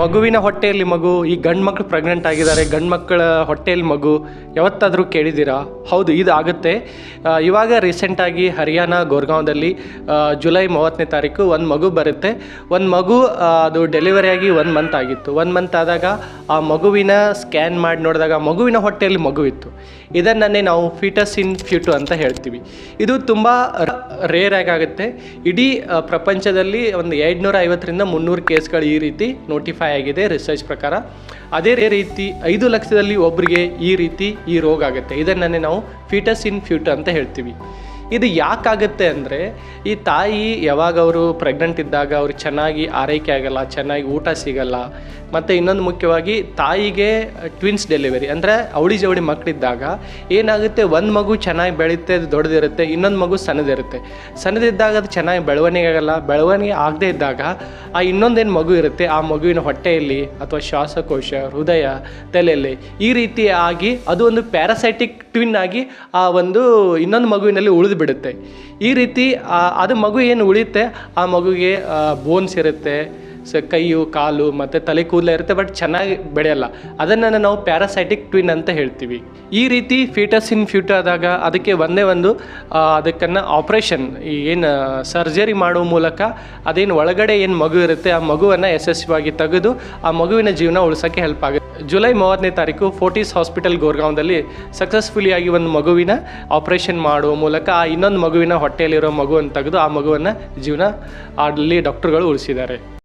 ಮಗುವಿನ ಹೊಟ್ಟೆಯಲ್ಲಿ ಮಗು, ಈ ಗಂಡು ಮಕ್ಕಳು ಪ್ರೆಗ್ನೆಂಟ್ ಆಗಿದ್ದಾರೆ, ಗಂಡು ಮಕ್ಕಳ ಹೊಟ್ಟೆಯಲ್ಲಿ ಮಗು, ಯಾವತ್ತಾದರೂ ಕೇಳಿದ್ದೀರಾ? ಹೌದು, ಇದು ಆಗುತ್ತೆ. ಇವಾಗ ರೀಸೆಂಟಾಗಿ ಹರಿಯಾಣ, ಗೋರ್ಗಾಂವ್ದಲ್ಲಿ ಜುಲೈ ಮೂವತ್ತನೇ ತಾರೀಕು ಒಂದು ಮಗು ಬರುತ್ತೆ. ಒಂದು ಮಗು ಅದು ಡೆಲಿವರಿ ಆಗಿ ಒಂದು ಮಂತ್ ಆಗಿತ್ತು. ಒಂದು ಮಂತ್ ಆದಾಗ ಆ ಮಗುವಿನ ಸ್ಕ್ಯಾನ್ ಮಾಡಿ ನೋಡಿದಾಗ ಮಗುವಿನ ಹೊಟ್ಟೆಯಲ್ಲಿ ಮಗು ಇತ್ತು. ಇದನ್ನೇ ನಾವು ಫೀಟಸ್ ಇನ್ ಫ್ಯೂಟು ಅಂತ ಹೇಳ್ತೀವಿ. ಇದು ತುಂಬ ರೇರ್ ಆಗುತ್ತೆ. ಇಡೀ ಪ್ರಪಂಚದಲ್ಲಿ ಒಂದು ಎರಡುನೂರ ಐವತ್ತರಿಂದ ಮುನ್ನೂರು ಕೇಸ್ಗಳು ಈ ರೀತಿ ನೋಟಿಫೈ ಆಗಿದೆ ರಿಸರ್ಚ್ ಪ್ರಕಾರ. ಅದೇ ರೀತಿ ಐದು ಲಕ್ಷದಲ್ಲಿ ಒಬ್ಬರಿಗೆ ಈ ರೀತಿ ಈ ರೋಗ ಆಗುತ್ತೆ. ಇದನ್ನೇ ನಾವು ಫೀಟಸ್ ಇನ್ ಫ್ಯೂಟರ್ ಅಂತ ಹೇಳ್ತೀವಿ. ಇದು ಯಾಕಾಗುತ್ತೆ ಅಂದರೆ, ಈ ತಾಯಿ ಯಾವಾಗ ಅವರು ಪ್ರೆಗ್ನೆಂಟ್ ಇದ್ದಾಗ ಅವ್ರಿಗೆ ಚೆನ್ನಾಗಿ ಆರೈಕೆ ಆಗಲ್ಲ, ಚೆನ್ನಾಗಿ ಊಟ ಸಿಗಲ್ಲ, ಮತ್ತು ಇನ್ನೊಂದು ಮುಖ್ಯವಾಗಿ ತಾಯಿಗೆ ಟ್ವಿನ್ಸ್ ಡೆಲಿವರಿ ಅಂದರೆ ಅವಳಿ ಜವಳಿ ಮಕ್ಕಳಿದ್ದಾಗ ಏನಾಗುತ್ತೆ, ಒಂದು ಮಗು ಚೆನ್ನಾಗಿ ಬೆಳೆಯುತ್ತೆ ಅದು ದೊಡ್ಡದಿರುತ್ತೆ, ಇನ್ನೊಂದು ಮಗು ಸಣ್ಣದಿರುತ್ತೆ. ಸಣ್ಣದಿದ್ದಾಗ ಅದು ಚೆನ್ನಾಗಿ ಬೆಳವಣಿಗೆ ಆಗಲ್ಲ, ಬೆಳವಣಿಗೆ ಆಗದೇ ಇದ್ದಾಗ ಆ ಇನ್ನೊಂದೇನು ಮಗು ಇರುತ್ತೆ, ಆ ಮಗುವಿನ ಹೊಟ್ಟೆಯಲ್ಲಿ ಅಥವಾ ಶ್ವಾಸಕೋಶ, ಹೃದಯ, ತಲೆಯಲ್ಲಿ ಈ ರೀತಿ ಆಗಿ ಅದು ಒಂದು ಪ್ಯಾರಾಸೈಟಿಕ್ ಟ್ವಿನ್ ಆಗಿ ಆ ಒಂದು ಇನ್ನೊಂದು ಮಗುವಿನಲ್ಲಿ ಉಳಿದು ಬಿಡುತ್ತೆ ಈ ರೀತಿ ಅದು ಮಗು ಏನು ಉಳಿಯುತ್ತೆ? ಆ ಮಗುಗೆ ಬೋನ್ಸ್ ಇರುತ್ತೆ. ಸ ಕೈಯು, ಕಾಲು ಮತ್ತು ತಲೆ ಕೂದಲ ಇರುತ್ತೆ ಬಟ್ ಚೆನ್ನಾಗಿ ಬೆಳೆಯಲ್ಲ. ಅದನ್ನು ನಾವು ಪ್ಯಾರಾಸೈಟಿಕ್ ಟ್ವಿನ್ ಅಂತ ಹೇಳ್ತೀವಿ. ಈ ರೀತಿ ಫೀಟಸ್ ಇನ್ ಫ್ಯೂಟರ್ ಆದಾಗ ಅದಕ್ಕೆ ಒಂದೇ ಒಂದು ಅದಕ್ಕನ್ನು ಆಪ್ರೇಷನ್ ಏನು ಸರ್ಜರಿ ಮಾಡುವ ಮೂಲಕ ಅದೇನು ಒಳಗಡೆ ಏನು ಮಗು ಇರುತ್ತೆ, ಆ ಮಗುವನ್ನು ಯಶಸ್ವಿಯಾಗಿ ತೆಗೆದು ಆ ಮಗುವಿನ ಜೀವನ ಉಳಿಸೋಕ್ಕೆ ಹೆಲ್ಪ್ ಆಗುತ್ತೆ. ಜುಲೈ ಮೂವತ್ತನೇ ತಾರೀಕು ಫೋರ್ಟಿಸ್ ಹಾಸ್ಪಿಟಲ್ ಗೋರ್ಗಾಂವ್ದಲ್ಲಿ ಸಕ್ಸಸ್ಫುಲಿಯಾಗಿ ಒಂದು ಮಗುವಿನ ಆಪ್ರೇಷನ್ ಮಾಡುವ ಮೂಲಕ ಆ ಇನ್ನೊಂದು ಮಗುವಿನ ಹೊಟ್ಟೆಯಲ್ಲಿರೋ ಮಗುವನ್ನು ತೆಗೆದು ಆ ಮಗುವನ್ನು ಜೀವನ ಅಲ್ಲಿ ಡಾಕ್ಟರ್ಗಳು ಉಳಿಸಿದ್ದಾರೆ.